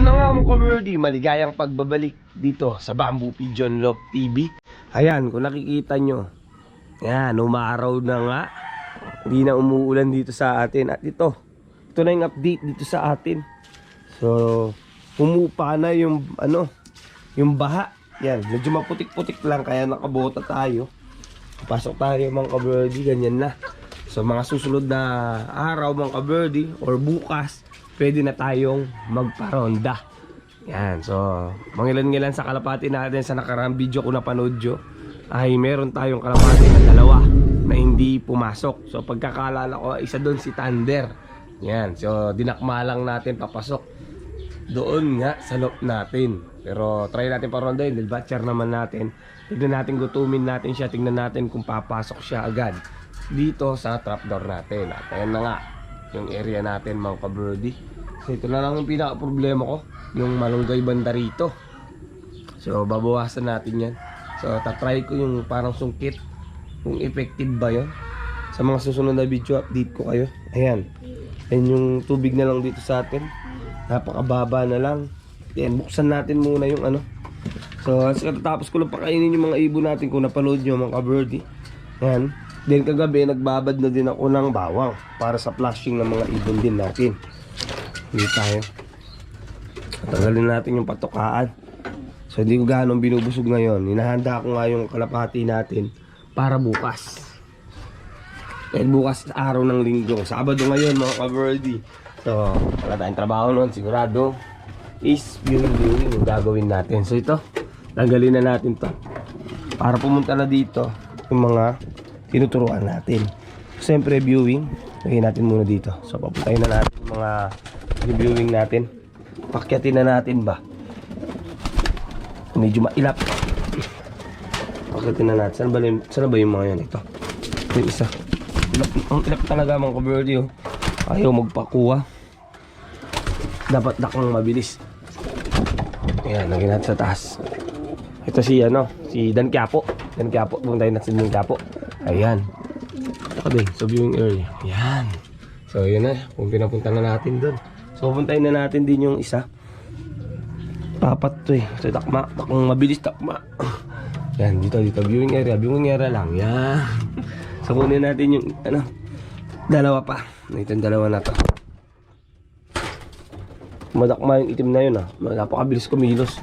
mga community, maligayang pagbabalik dito sa Bamboo Pigeon Love TV. Ayan, kung nakikita nyo, yan, umaraw na nga. Hindi na umuulan dito sa atin. At ito, ito na yung update dito sa atin. So, humupa na yung, ano, yung baha. Yan, medyo maputik-putik lang, kaya nakabota tayo. Pasok tayo mga kabirdie, ganyan na. So mga susunod na araw mga kabirdie or bukas, pwede na tayong magparonda. Yan, so mangilan-ngilan sa kalapati natin sa nakaraang video ko napanood nyo, ay meron tayong kalapati na dalawa na hindi pumasok. So pagkakalala ko, isa doon si Thunder. Yan, so dinakma lang natin papasok doon nga sa loob natin. Pero try natin paronda yun, batcher naman natin. Tignan natin, gutumin natin siya, tignan natin kung papasok siya agad dito sa trapdoor natin. At ayan na nga, yung area natin mga kabrody. So ito na lang yung pinaka problema ko, yung malunggay banda rito. So babawasan natin yan. So tatry ko yung parang sungkit, kung effective ba yon Sa mga susunod na video, update ko kayo. Ayan. Ayan yung tubig na lang dito sa atin. Napakababa na lang. Then buksan natin muna yung ano. So, as katapos ko lang pakainin yung mga ibon natin kung napanood nyo mga ka-birdie. Yan. Then kagabi, nagbabad na din ako ng bawang para sa flashing ng mga ibon din natin. Hindi tayo. Tanggalin natin yung patukaan. So, hindi ko ganong binubusog ngayon. Hinahanda ko nga yung kalapati natin para bukas. Dahil bukas araw ng linggo. Sabado ngayon mga ka-birdie. So, wala tayong trabaho noon. Sigurado is viewing viewing yung gagawin natin. So, ito. Tanggalin na natin to para pumunta na dito yung mga tinuturuan natin. Siyempre viewing, lagyan natin muna dito. So papuntahin na natin mga viewing natin. Pakyatin na natin ba? Medyo mailap. Pakyatin na natin. Saan ba, saan ba yung mga yan? Ito. Yung isa. Ilap, ang ilap talaga mga kabirdie oh. Ayaw magpakuha. Dapat dakang mabilis. Ayan, lagyan natin sa taas. Ito si ano, si Dan Quiapo. Dan Quiapo, pumuntahin natin Dan Quiapo. Ayan. Okay, so viewing area. Ayan. So yun na, kung pinapunta na natin doon. So pupuntahin na natin din yung isa. Papat to eh. So takma, takong mabilis takma. Yan, dito, dito, viewing area. Viewing area lang. Yan. So kunin natin yung, ano, dalawa pa. Ito yung dalawa na to. Madakma yung itim na yun ah. Napakabilis kumilos.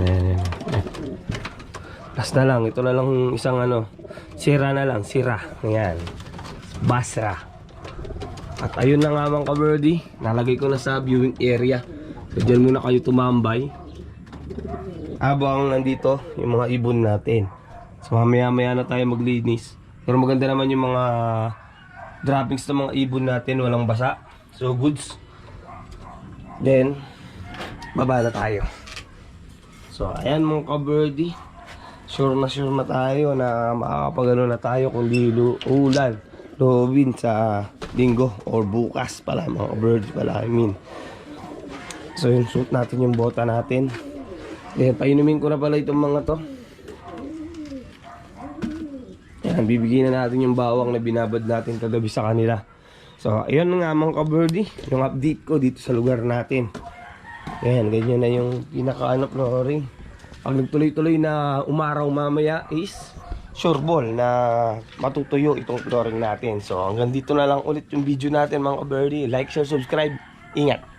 Ayan, ayan. Last na lang. Ito na lang isang ano. Sira na lang. Sira. Ayan. Basra. At ayun na nga mga kabirdie. Nalagay ko na sa viewing area. So dyan muna kayo tumambay. Habang nandito yung mga ibon natin. So mamaya maya na tayo maglinis. Pero maganda naman yung mga droppings ng mga ibon natin. Walang basa. So goods. Then, baba na tayo. So, ayan mga ka-birdie. Sure na sure na tayo na makakapagano na tayo kung di lu- ulan. Loobin sa linggo or bukas pala mga ka-birdie pala I mean. So, yung suit natin yung bota natin. Then, painumin ko na pala itong mga to. Yan, bibigyan na natin yung bawang na binabad natin kagabi sa kanila. So, ayun nga mga ka-birdie, yung update ko dito sa lugar natin. Ayan, ganyan na yung pinaka-ano flooring. Pag nagtuloy-tuloy na umaraw mamaya is sure ball na matutuyo itong flooring natin. So, hanggang dito na lang ulit yung video natin mga ka-birdie. Like, share, subscribe. Ingat!